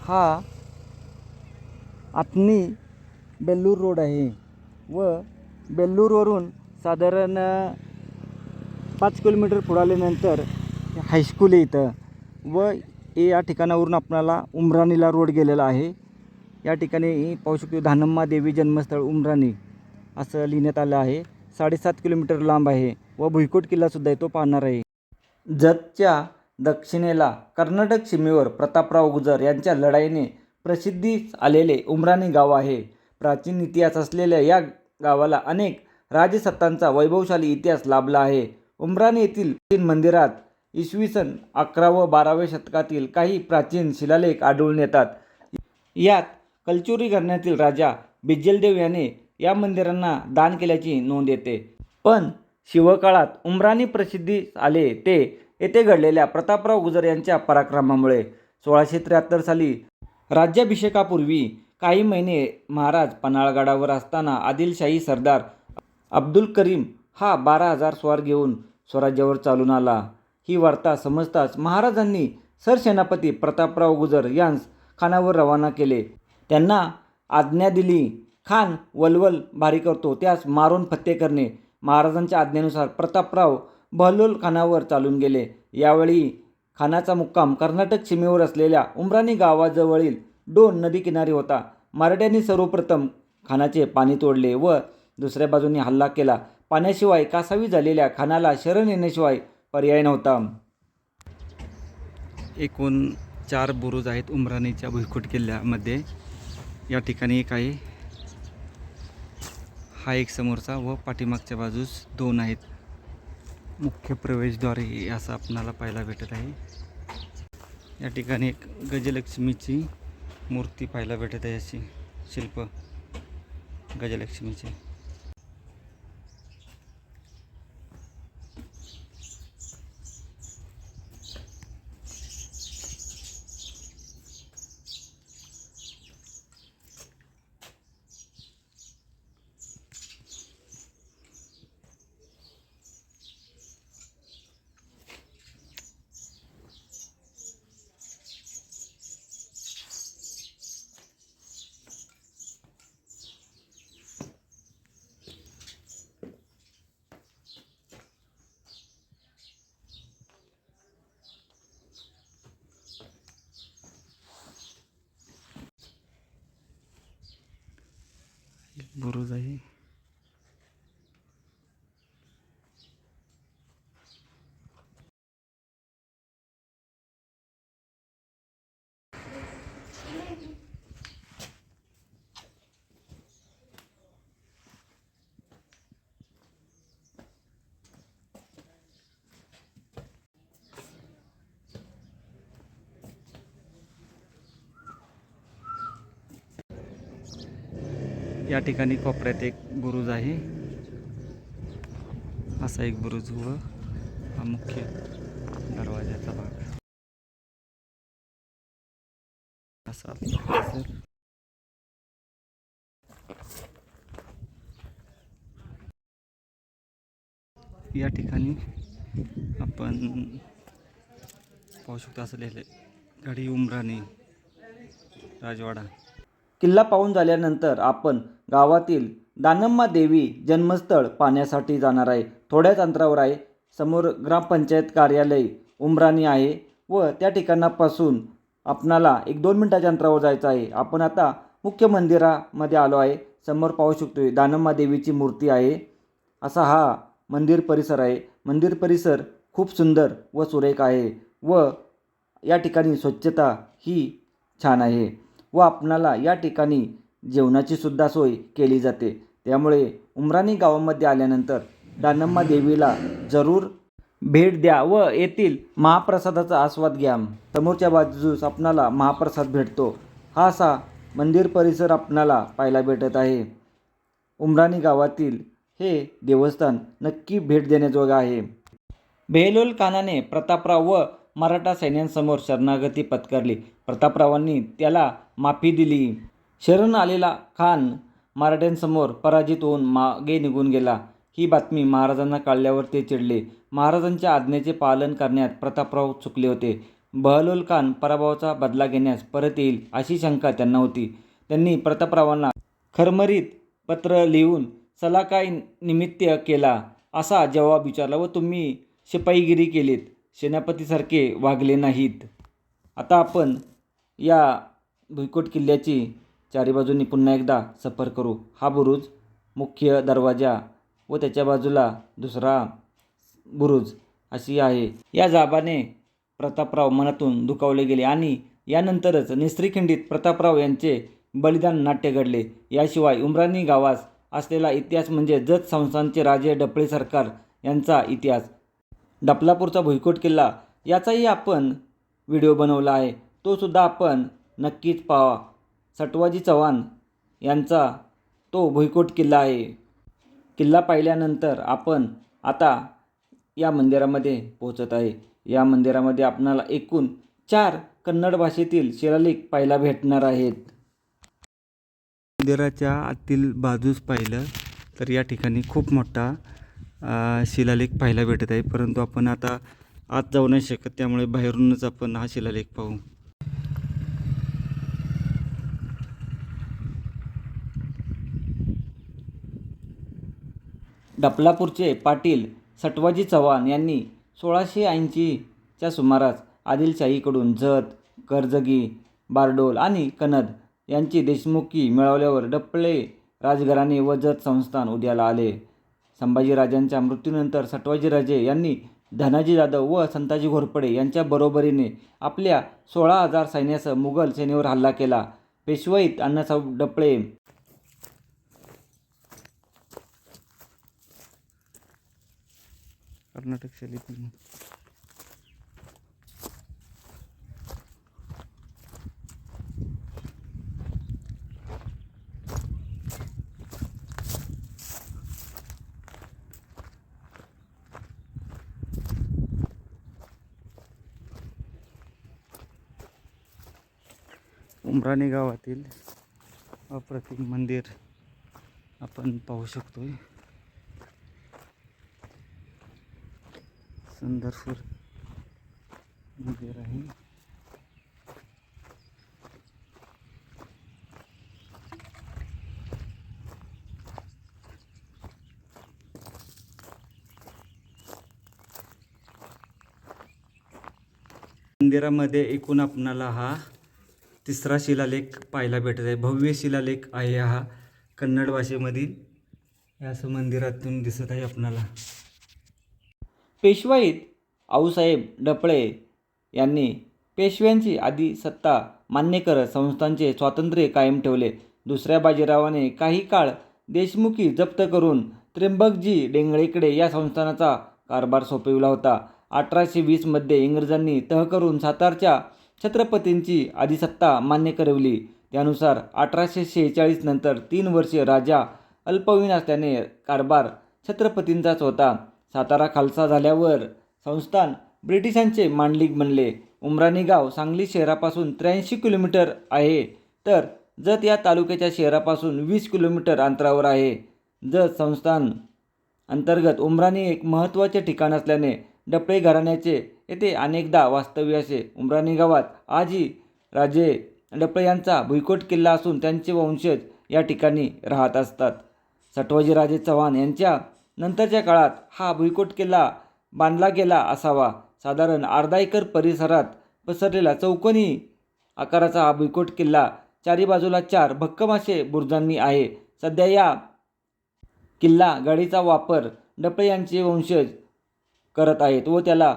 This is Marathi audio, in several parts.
हा आतनी बेल्लूर रोड आहे व बेल्लूरवरून साधारण पाच किलोमीटर पुढाल्यानंतर हायस्कूल आहे इथं व या ठिकाणावरून आपणाला उमराणीला रोड गेलेला आहे. या ठिकाणी पाहू शकतो धानम्मा देवी जन्मस्थळ उमराणी असं लिहिण्यात आलं आहे. साडेसात किलोमीटर लांब आहे व भुईकोट किल्लासुद्धा आहे तो पाहणार आहे. जतच्या दक्षिणेला कर्नाटक सीमेवर प्रतापराव गुजर यांच्या लढाईने प्रसिद्धीस आलेले उमराणी गाव आहे. प्राचीन इतिहास असलेल्या या गावाला अनेक राजसत्तांचा वैभवशाली इतिहास लाभला आहे. उमराणी येथील तीन मंदिरात इसवी सन अकरा व बाराव्या शतकातील काही प्राचीन शिलालेख आढळून येतात. यात कलचुरी घराण्यातील राजा बिज्जलदेव याने या मंदिरांना दान केल्याची नोंद येते. पण शिवकाळात उमराणी प्रसिद्धी आले ते येथे घडलेल्या प्रतापराव गुजर यांच्या पराक्रमामुळे सोळाशे त्र्याहत्तर साली राज्याभिषेकापूर्वी काही महिने महाराज पन्हाळगडावर असताना आदिलशाही सरदार अब्दुल करीम हा बारा हजार स्वार घेऊन स्वराज्यावर चालून आला. ही वार्ता समजताच महाराजांनी सरसेनापती प्रतापराव गुजर यांस खानावर रवाना केले. त्यांना आज्ञा दिली खान वलवल भारी करतो त्यास मारून फत्ते करणे. महाराजांच्या आज्ञेनुसार प्रतापराव बहलोल खानावर चालून गेले. यावेळी खानाचा मुक्काम कर्नाटक सीमेवर असलेल्या उमराणी गावाजवळील डोन नदीकिनारी होता. मराठ्यांनी सर्वप्रथम खानाचे पाणी तोडले व दुसऱ्या बाजूने हल्ला केला. पाण्याशिवाय कासावी झालेल्या खानाला शरण येण्याशिवाय पर्याय नव्हता. एकूण चार बुरुज आहेत उमराणीच्या भुईकोट किल्ल्यामध्ये. या ठिकाणी एक आहे. हा एक समोरचा व पाठीमागच्या बाजूस दोन आहेत. मुख्य प्रवेशद्वार हे असं आपणाला पाहायला भेटत आहे. या ठिकाणी एक गजलक्ष्मीची मूर्ती पाहायला भेटत आहे अशी. शिल्प गजलक्ष्मीची. बुरुज आहे या ठिकाणी कोपऱ्यात एक बुरुज आहे. असा एक बुरुज व हा मुख्य दरवाजाचा भाग असा या ठिकाणी आपण पाहू शकतो असं लिहिले गडी उमराणी राजवाडा. किल्ला पाहून झाल्यानंतर आपण गावातील दानम्मा देवी जन्मस्थळ पाहण्यासाठी जाणार आहे. थोड्याच अंतरावर आहे. समोर ग्रामपंचायत कार्यालय उमराणी आहे व त्या ठिकाणापासून आपणाला एक दोन मिनटाच्या अंतरावर जायचं आहे. आपण आता मुख्य मंदिरामध्ये आलो आहे. समोर पाहू शकतोय दानम्मा देवीची मूर्ती आहे. असा हा मंदिर परिसर आहे. मंदिर परिसर खूप सुंदर व सुरेख आहे व या ठिकाणी स्वच्छता ही छान आहे. व आपणाला या ठिकाणी जेवणाची सुद्धा सोय केली जाते. त्यामुळे उमराणी गावामध्ये आल्यानंतर दानम्मा देवीला जरूर भेट द्या व येथील महाप्रसादाचा आस्वाद घ्या. समोरच्या बाजूस आपणाला महाप्रसाद भेटतो. हा असा मंदिर परिसर आपणाला पाहायला भेटत आहे. उमराणी गावातील हे देवस्थान नक्की भेट देण्याजोगं आहे. बेहलोल खानाने प्रतापराव व मराठा सैन्यांसमोर शरणागती पत्करली. प्रतापरावांनी त्याला माफी दिली. शरण आलेला खान मराठ्यांसमोर पराजित होऊन मागे निघून गेला. ही बातमी महाराजांना कळल्यावर ते चिडले. महाराजांच्या आज्ञेचे पालन करण्यात प्रतापराव चुकले होते. बहलोल खान पराभवाचा बदला घेण्यास परत येईल अशी शंका त्यांना होती. त्यांनी प्रतापरावांना खरमरीत पत्र लिहून सला काय निमित्त केला. असा जवाब विचारला व तुम्ही शिपाईगिरी केलीत? सेनापतीसारखे वागले नाहीत. आता आपण या भुईकोट किल्ल्याची चारी बाजूंनी पुन्हा एकदा सफर करू. हा बुरुज मुख्य दरवाजा व त्याच्या बाजूला दुसरा बुरुज अशी आहे. या जाबाने प्रतापराव मनातून दुखावले गेले आणि यानंतरच निस्त्रीखिंडीत प्रतापराव यांचे बलिदान नाट्य घडले. याशिवाय उमराणी गावास असलेला इतिहास म्हणजे जत संस्थांचे राजे डपळे सरकार यांचा इतिहास. डपलापूरचा भुईकोट किल्ला याचाही आपण व्हिडिओ बनवला आहे. तोसुद्धा आपण नक्कीच पाहा. सटवाजी चव्हाण यांचा तो भुईकोट किल्ला आहे. किल्ला पाहिल्यानंतर आपण आता या मंदिरामध्ये पोहोचत आहे. या मंदिरामध्ये आपणाला एकूण चार कन्नड भाषेतील शिलालेख पाहायला भेटणार आहेत. मंदिराच्या आतील बाजूस पाहिलं तर या ठिकाणी खूप मोठा शिलालेख पाहायला भेटत आहे. परंतु आपण आता आत जाऊ नाही शकत त्यामुळे बाहेरूनच आपण हा शिलालेख पाहू. डपलापूरचे पाटील सटवाजी चव्हाण यांनी सोळाशे ऐंशीच्या सुमारास आदिलशाहीकडून जत कर्जगी बारडोल आणि कनद यांची देशमुखी मिळवल्यावर डपले राजघराणे व जत संस्थान उद्याला आले. संभाजीराजांच्या मृत्यूनंतर सटवाजीराजे यांनी धनाजी जाधव व संताजी घोरपडे यांच्या बरोबरीने आपल्या सोळा हजार सैन्यासह मुघल सेनेवर हल्ला केला. पेशवाईत अण्णासाहेब डपळे कर्नाटक शैलीतील उमराणे गावातील अप्रतिम मंदिर आपण पाहू शकतोय. सुंदरसूर मंदिर आहे. मंदिरामध्ये एकूण आपणाला हा तिसरा शिलालेख पाहायला भेटत आहे. भव्य शिलालेख आहे हा. कन्नड भाषेमधील. हे असं मंदिरातून दिसत आहे आपणाला. पेशवाईत आऊसाहेब डपळे यांनी पेशव्यांची आधी सत्ता मान्य करत संस्थांचे स्वातंत्र्य कायम ठेवले. दुसऱ्या बाजीरावाने काही काळ देशमुखी जप्त करून त्र्यंबकजी डेंगळेकडे या संस्थानाचा कारभार सोपविला होता. अठराशे वीसमध्ये इंग्रजांनी तह करून सातारच्या छत्रपतींची अधिसत्ता मान्य करवली. त्यानुसार अठराशे शेहेचाळीस नंतर तीन वर्षे राजा अल्पवीन असल्याने कारभार छत्रपतींचाच होता. सातारा खालसा झाल्यावर संस्थान ब्रिटिशांचे मांडलिक बनले. उमराणी गाव सांगली शहरापासून त्र्याऐंशी किलोमीटर आहे. तर जत या तालुक्याच्या शहरापासून वीस किलोमीटर अंतरावर आहे. जत संस्थान अंतर्गत उमराणी एक महत्त्वाचे ठिकाण असल्याने डपळे घराण्याचे येथे अनेकदा वास्तव्य असे. उमराणी गावात आजही राजे डपळे यांचा भुईकोट किल्ला असून त्यांचे वंशज या ठिकाणी राहत असतात. सटवाजीराजे चव्हाण यांच्या नंतरच्या काळात हा भुईकोट किल्ला बांधला गेला असावा. साधारण अर्धा एकर परिसरात पसरलेला चौकोनी आकाराचा हा भुईकोट किल्ला चारी बाजूला चार भक्कम असे बुरुजांनी आहे. सध्या या किल्ला गाडीचा वापर डपळे यांचे वंशज करत आहेत व त्याला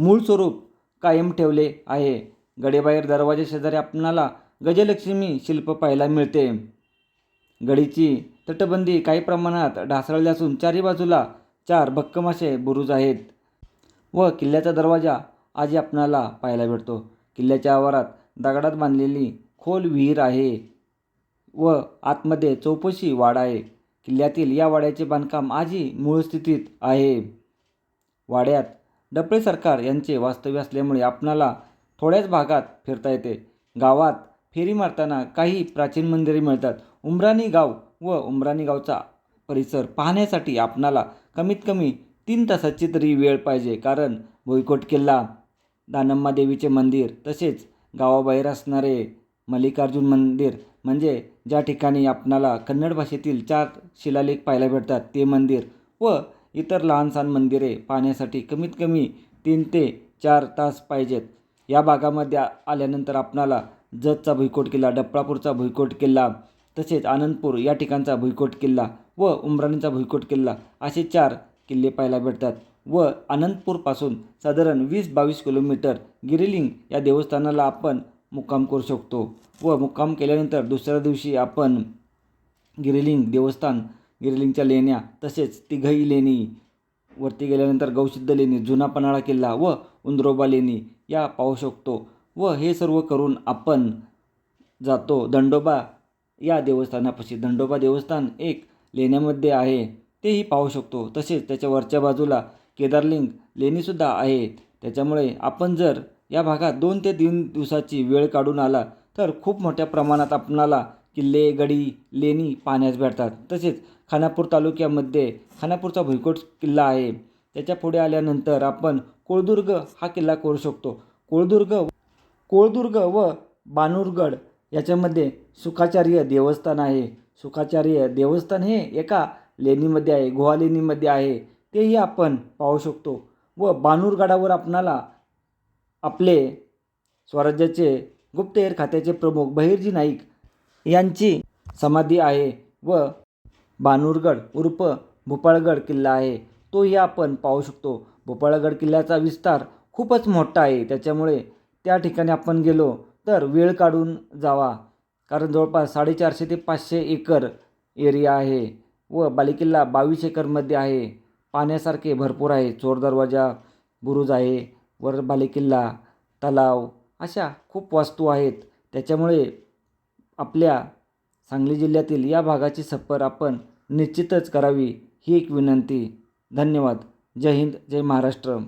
मूळ स्वरूप कायम ठेवले आहे. गडीबाहेर दरवाजा शेजारी आपणाला गजलक्ष्मी शिल्प पाहायला मिळते. गडीची तटबंदी काही प्रमाणात ढासळली असून चारी बाजूला चार भक्कम असे बुरुज आहेत व किल्ल्याचा दरवाजा आजही आपणाला पाहायला भेटतो. किल्ल्याच्या आवारात दगडात बांधलेली खोल विहीर आहे व आतमध्ये चौपशी वाडा आहे. किल्ल्यातील या वाड्याचे बांधकाम आजही मूळ स्थितीत आहे. वाड्यात डपळे सरकार यांचे वास्तव्य असल्यामुळे आपणाला थोड्याच भागात फिरता येते. गावात फेरी मारताना काही प्राचीन मंदिरे मिळतात. उमराणी गाव व उमराणी गावचा परिसर पाहण्यासाठी आपणाला कमीत कमी तीन तासाची तरी वेळ पाहिजे. कारण भुईकोट किल्ला दानम्मा देवीचे मंदिर तसेच गावाबाहेर असणारे मल्लिकार्जुन मंदिर म्हणजे ज्या ठिकाणी आपणाला कन्नड भाषेतील चार शिलालेख पाहायला भेटतात ते मंदिर व इतर लहानसहान मंदिरे पाहण्यासाठी कमीत कमी तीन ते चार तास पाहिजेत. या भागामध्ये आल्यानंतर आपणाला जतचा भुईकोट किल्ला डपळापूरचा भुईकोट किल्ला तसेच आनंदपूर या ठिकाणचा भुईकोट किल्ला व उमराणीचा भुईकोट किल्ला असे चार किल्ले पाहायला भेटतात व आनंदपूरपासून साधारण वीस बावीस किलोमीटर गिरिलिंग या देवस्थानाला आपण मुक्काम करू शकतो व मुक्काम केल्यानंतर दुसऱ्या दिवशी आपण गिरिलिंग देवस्थान गिरलिंगच्या लेण्या तसेच तिघई लेणी वरती गेल्यानंतर गौसिद्ध लेणी जुना पन्हाळा किल्ला व उंदरोबा लेणी या पाहू शकतो. व हे सर्व करून आपण जातो. दंडोबा या देवस्थानापाशी. दंडोबा देवस्थान एक लेण्यामध्ये आहे तेही पाहू शकतो. तसेच त्याच्या वरच्या बाजूला केदारलिंग लेणीसुद्धा आहे. त्याच्यामुळे आपण जर या भागात दोन ते तीन दिवसाची वेळ काढून आला तर खूप मोठ्या प्रमाणात आपणाला किल्ले गडी लेणी पाहण्यास भेटतात. तसेच खानापूर तालुक्यामध्ये खानापूरचा भुईकोट किल्ला आहे. त्याच्या पुढे आल्यानंतर आपण कोळदुर्ग हा किल्ला करू शकतो. कोळदुर्ग कोळदुर्ग व बानूरगड याच्यामध्ये सुखाचार्य देवस्थान आहे. सुखाचार्य देवस्थान हे एका लेणीमध्ये आहे गुहा लेणीमध्ये आहे. तेही आपण पाहू शकतो. व बानूरगडावर आपणाला आपले स्वराज्याचे गुप्तहेर खात्याचे प्रमुख बहिर्जी नाईक यांची समाधी आहे व बानूरगड उर्फ भोपाळगड किल्ला आहे. तोही आपण पाहू शकतो. भोपाळगड किल्ल्याचा विस्तार खूपच मोठा आहे. त्याच्यामुळे त्या ठिकाणी आपण गेलो तर वेळ काढून जावा. कारण जवळपास साडेचारशे ते पाचशे एकर एरिया आहे व बालेकिल्ला बावीस एकरमध्ये आहे. पाण्यासारखे भरपूर आहे. चोर दरवाजा बुरुज आहे वर बालेकिल्ला तलाव अशा खूप वास्तू आहेत. त्याच्यामुळे आपल्या सांगली जिल्ह्यातील या भागाची सफर आपण निश्चितच करावी ही एक विनंती. धन्यवाद. जय हिंद जय महाराष्ट्र.